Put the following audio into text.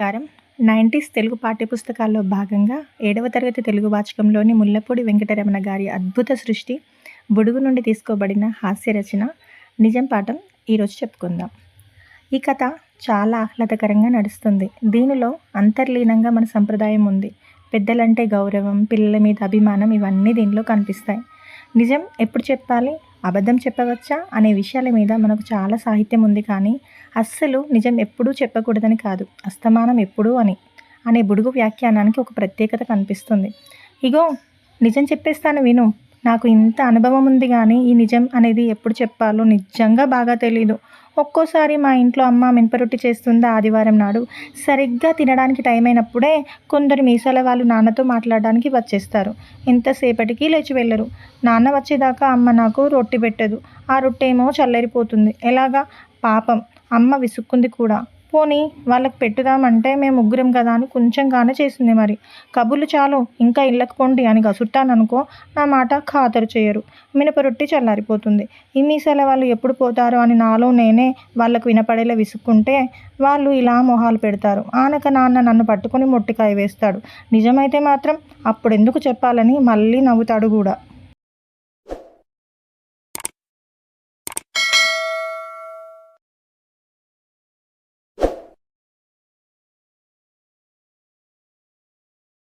నమస్కారం. నైంటీస్ తెలుగు పాఠ్యపుస్తకాల్లో భాగంగా ఏడవ తరగతి తెలుగు వాచకంలోని ముల్లపూడి వెంకటరమణ గారి అద్భుత సృష్టి బుడుగు నుండి తీసుకోబడిన హాస్య రచన నిజం పాఠం ఈరోజు చెప్పుకుందాం. ఈ కథ చాలా ఆహ్లాదకరంగా నడుస్తుంది. దీనిలో అంతర్లీనంగా మన సంప్రదాయం ఉంది. పెద్దలంటే గౌరవం పిల్లల మీద అభిమానం ఇవన్నీ దీనిలో కనిపిస్తాయి. నిజం ఎప్పుడు చెప్పాలి? అబద్ధం చెప్పవచ్చా అనే విషయాల మీద మనకు చాలా సాహిత్యం ఉంది కానీ అస్సలు నిజం ఎప్పుడూ చెప్పకూడదని కాదు. అస్తమానం ఎప్పుడూ అని. అనే బుడుగు వ్యాఖ్యానానికి ఒక ప్రత్యేకత కనిపిస్తుంది. ఇగో నిజం చెప్పేస్తాను విను. నాకు ఇంత అనుభవం ఉంది కానీ ఈ నిజం అనేది ఎప్పుడు చెప్పాలో నిజంగా బాగా తెలీదు. ఒక్కోసారి మా ఇంట్లో అమ్మ మినపరొట్టి చేస్తుందా ఆదివారం నాడు. సరిగ్గా తినడానికి టైం అయినప్పుడే కొందరు మీసాల వాళ్ళు నాన్నతో మాట్లాడడానికి వచ్చేస్తారు. ఎంతసేపటికి లేచి వెళ్ళరు. నాన్న వచ్చేదాకా అమ్మ నాకు రొట్టె పెట్టదు. ఆ రొట్టె ఏమో చల్లరిపోతుంది. ఎలాగా? పాపం. అమ్మ విసుక్కుంది కూడా. పోనీ వాళ్ళకి పెట్టుదామంటే మేము ముగ్గురం కదా అని కొంచెంగానే చేసింది మరి. కబుర్లు చాలు ఇంకా ఇళ్ళకు అని గసుట్టాననుకో నా మాట ఖాతరు చేయరు. మినప రొట్టి చల్లారిపోతుంది. ఈ మీసాల వాళ్ళు ఎప్పుడు పోతారో అని నాలో నేనే వాళ్ళకు వినపడేలా విసుక్కుంటే వాళ్ళు ఇలా మొహాలు పెడతారు. ఆనక నాన్న నన్ను పట్టుకొని మొట్టికాయ వేస్తాడు. నిజమైతే మాత్రం అప్పుడు ఎందుకు చెప్పాలని మళ్ళీ నవ్వుతాడు కూడా.